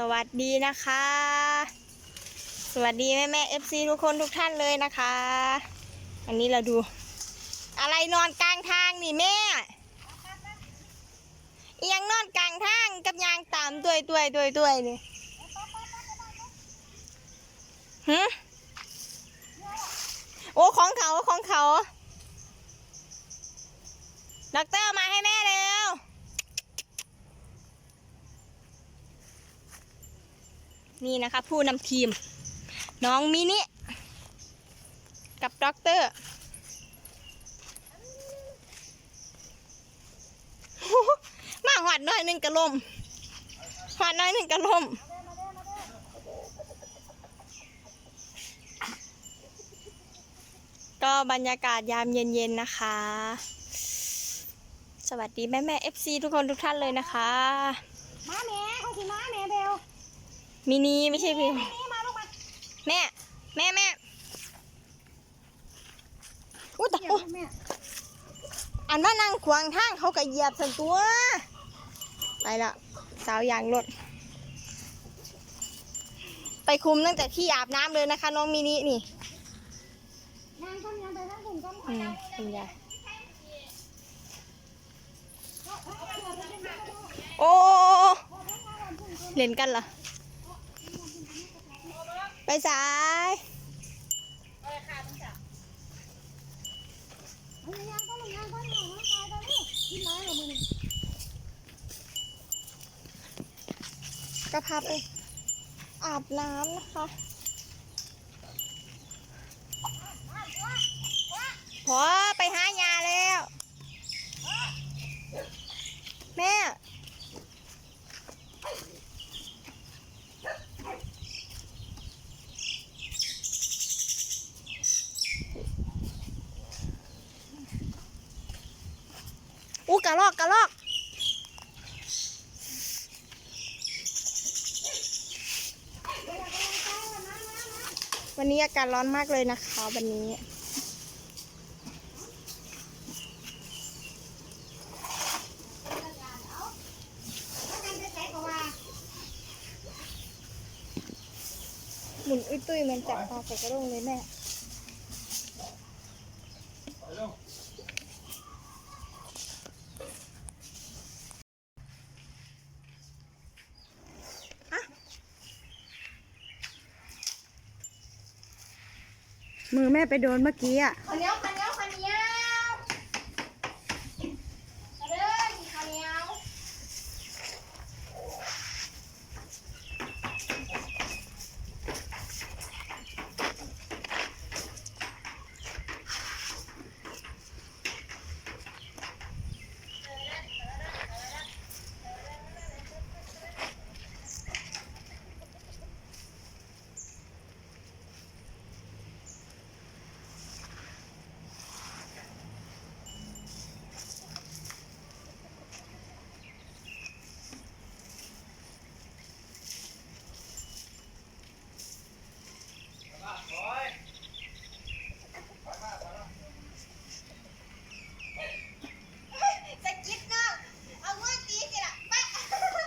สวัสดีนะคะ สวัสดีแม่แม่เอฟซีทุกคนทุกท่านเลยนะคะ อันนี้เราดู อะไรนอนกลางทางนี่แม่เอียงนอนกลางทางกับยางตามตัวยตัวยตัวยตัวยนี่หืโอ้ของเขาของเขาด็อกเตอร์มาให้แม่เร็ว นี่นะคะ ผู้นำทีม น้องมินิ กับด็อกเตอร์มาหอดน่อยหนึ่งกระลมหอดน่อยหนึ่งกระลมก็บรรยากาศยามเย็นๆนะคะ สวัสดีแม่แม่เอฟซีทุกคนทุกท่านเลยนะคะ มาแม่เขาสิมาแม่เบล มินิไม่ใช่พี่นี่มาลูกมาแม่ แม่แม่อุ้ยแต่เดี๋ยวโอ้แม่อันว่านั่งขวางทางเขาก็เหยียบสันตัว ไปละสาวยางรถ ไปคุมตั้งแต่ที่อาบน้ำเลยนะคะ น้องมินินี่นางคนยังไปทั้งกลุ่มก็อืมคุณยายโอ้ เล่นกันเหรอ ไปสายเอายางก็ลงยางก็ลงยางก็ลงกินไม้เหรอมึงก็พาไปอาบน้ำนะคะ พอไปหายาแล้ว แม่ กระลอกกระลอก วันนี้อากาศร้อนมากเลยนะคะวันนี้หมุนอุ้ยตุ้ยมันจับปลาใส่กระด้งเลยแม่ มือแม่ไปโดนเมื่อกี้อะข้าวเหนียวข้าวเหนียวข้าวเหนียวมาเด้อกินข้าวเหนียว จะกินเนาะเอาเงินตีสิล่ะไปข้าวเหนียว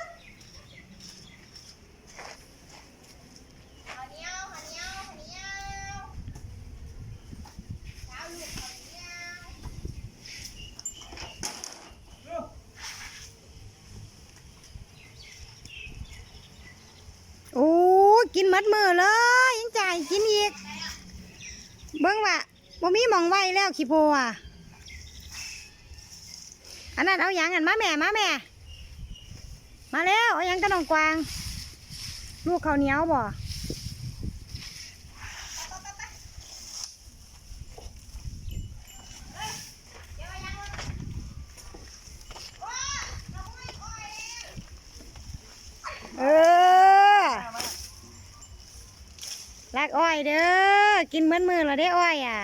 ข้าวเหนียวข้าวเหนียวข้าวลูกข้าวเหนียว โอ้กินมั ดมือเลยยังจ่ายกินอีก เบิ้งว่ะบ่มีมองไว้แล้วขี้โพอะอันนั้นเอาอยังอันมาแม่มาแม่ มาแล้วเอาอยังกระนองกวาง ลูกเขาเหนียวบ่ เออลา กอ้อยเด้อ กินเหมือนมือเราได้อ้อยอะ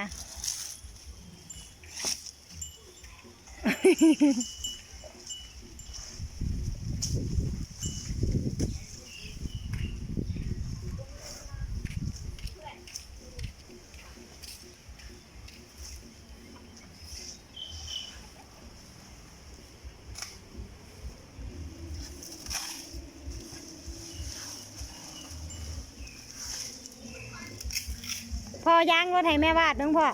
อยางรถให้แม่วาดเบิ่งพ่อ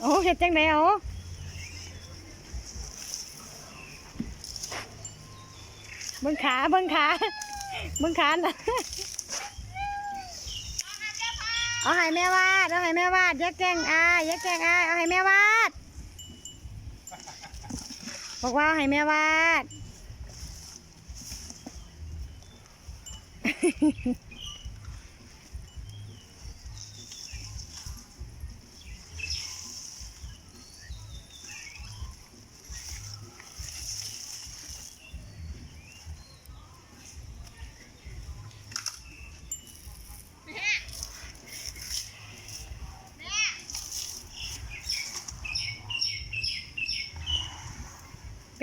โอ้เฮ็ดจังได๋เอาเบิ่งขาเบิ่งขาเบิ่งขาน่ะเอาให้แม่วาด เอาให้แม่วาดย่าแกล้งอายย่าแกล้งอายเอาให้แม่วาด บอกว่าเอาให้แม่วาด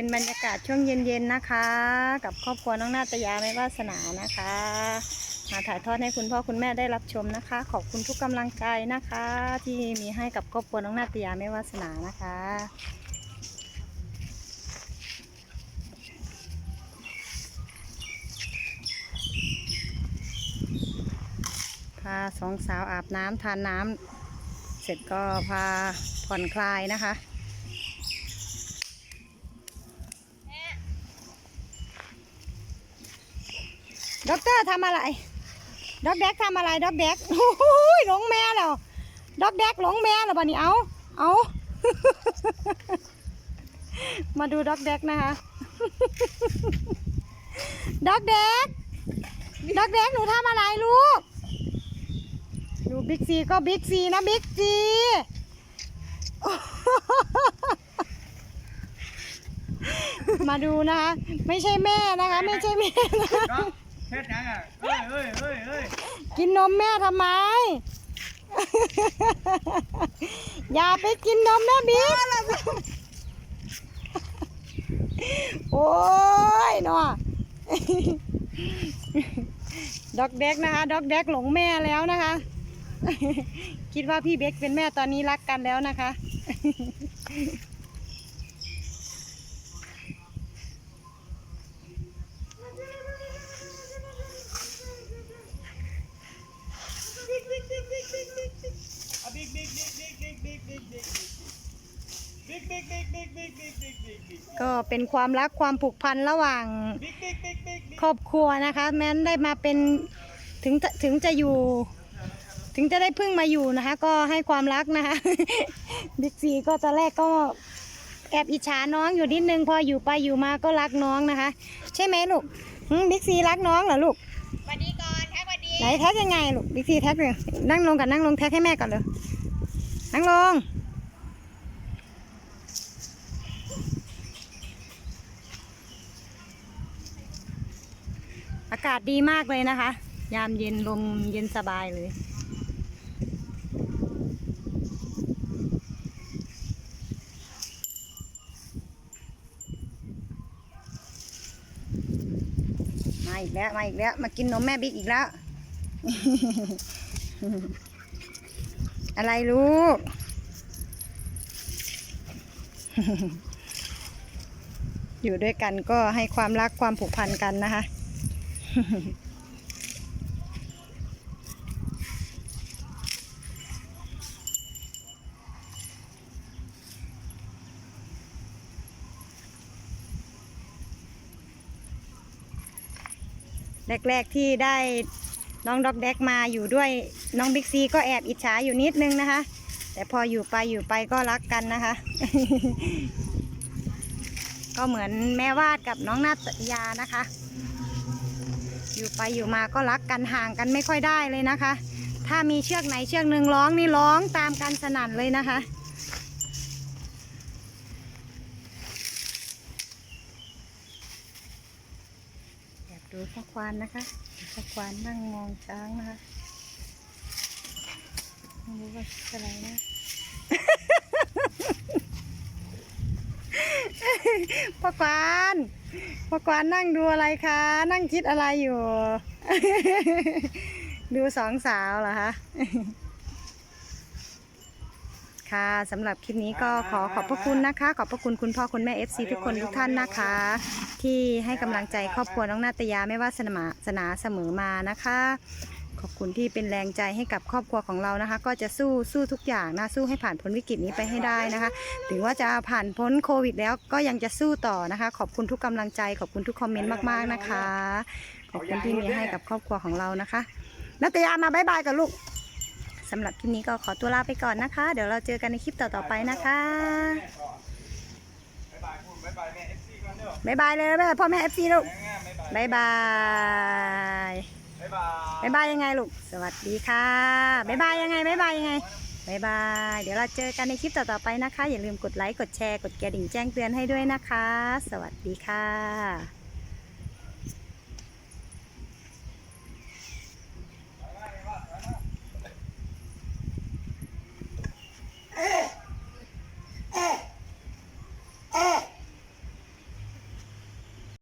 เป็นบรรยากาศช่วงเย็นๆนะคะ กับครอบครัวน้องนาตยาไม่วาสนานะคะ มาถ่ายทอดให้คุณพ่อคุณแม่ได้รับชมนะคะ ขอบคุณทุกกำลังใจนะคะ ที่มีให้กับครอบครัวน้องนาตยาไม่วาสนานะคะพาสองสาวอาบน้ำทานน้ำเสร็จก็พาผ่อนคลายนะคะ ด็อกเตอร์ทำอะไรด็อกแดกทำอะไรด็อกแดกโอ้โหลงแม่แล้วด็อกแดกหลงแม่แล้วบัดนี้เอาเอามาดูด็อกแดกนะคะด็อกแดกด็อกแดกหนูทำอะไรลูกดูบิ๊กซีก็บิ๊กซีนะบิ๊กซีมาดูนะคะไม่ใช่แม่นะคะ ไม่ใช่แม่นะ เฮ็ดหยังอะเอ้ยเอ้ยเอ้ยเอ้ยกินนมแม่ทำไม อย่าไปกินนมแม่บิ๊กโอ้ยเนาะด็อกแดกนะคะด็อกแดกหลงแม่แล้วนะคะ คิดว่าพี่เบกเป็นแม่ตอนนี้รักกันแล้วนะคะอะ กบิ๊กก็เป็นความรักความผูกพันระหว่างบิ๊กบิ๊กบิ๊กบิ๊กบิ๊กครอบครัวนะคะ แม้นได้มาเป็นถึงถึงจะอยู่ ถึงจะได้เพึ่งมาอยู่นะคะ ก็ให้ความรักนะคะบิ๊กซีก็ตอนแรกก็แอบอิจฉาน้องอยู่นิดนึงพออยู่ไปอยู่มาก็รักน้องนะคะ ใช่ไหมลูกหึบิ๊กซีรักน้องเหรอลูกสวัสดีก่อนแท็กสวัสดีไหนแท็กยังไงลูกบิ๊กซีแท็กเลยนั่งลงกันนั่งลงแท็กให้แม่ก่อนเลยนั่งลงากาศดีมากเลยนะคะ ยามเย็นลมเย็นสบายเลยมาอีกแล้วมาอีกแล้วมากินนมแม่บิ๊กอีกแล้ว อะไรลูก อยู่ด้วยกันก็ให้ความรักความผูกพันกันนะคะ แรก ๆ ที่ได้น้องด็อกแดกมาอยู่ด้วยน้องบิ๊กซีก็แอบอิจฉาอยู่นิดนึงนะคะ แต่พออยู่ไปอยู่ไปก็รักกันนะคะ ก็เหมือนแม่วาดกับน้องนาตยานะคะ อยู่ไปอยู่มาก็รักกันห่างกันไม่ค่อยได้เลยนะคะ ถ้ามีเชือกไหนเชือกหนึ่งร้องนี่ร้องตามกันสนั่นเลยนะคะแอบดูพ่อควานนะคะพ่อควานนั่งมองช้างนะคะไม่รู้ว่าอะไรนะ พ่อควานพ่อควานนั่งดูอะไรคะ นั่งคิดอะไรอยู่ ดูสองสาวเหรอคะขค่ะสำหรับคลิปนี้ก็ขอขอบพระคุณนะคะ ขอบพระคุณคุณพ่อคุณแม่ FC ทุกคนทุกท่านนะคะ ที่ให้กำลังใจครอบครัวน้องนาตยาไม่ว่าสนาสนาเสมอมานะคะ ขอบคุณที่เป็นแรงใจให้กับครอบครัวของเรานะคะ ก็จะสู้สู้ทุกอย่างนะสู้ให้ผ่านพ้นวิกฤตนี้ไปให้ได้นะคะ ถึงว่าจะผ่านพ้นโควิด แล้วก็ยังจะสู้ต่อนะคะ ขอบคุณทุกกำลังใจ ขอบคุณทุกคอมเมนต์มากๆนะคะ ขอบคุณที่มีให้กับครอบครัวของเรานะคะนัตยามาบายบายกับลูกสำหรับคลิปนี้ก็ขอตัวลาไปก่อนนะคะ เดี๋ยวเราเจอกันในคลิปต่อๆไปนะคะบายบายคุณบ๊ายแม่พ่อแม่เอฟซีลูกแม่บ๊ายบายบายบาย บ๊ายบายบายบายยังไงลูก สวัสดีค่ะบายบายยังไงบายบายยังไงบายบาย เดี๋ยวเราเจอกันในคลิปต่อๆไปนะคะ อย่าลืมกดไลค์ กดแชร์ กดกระดิ่งแจ้งเตือนให้ด้วยนะคะ สวัสดีค่ะ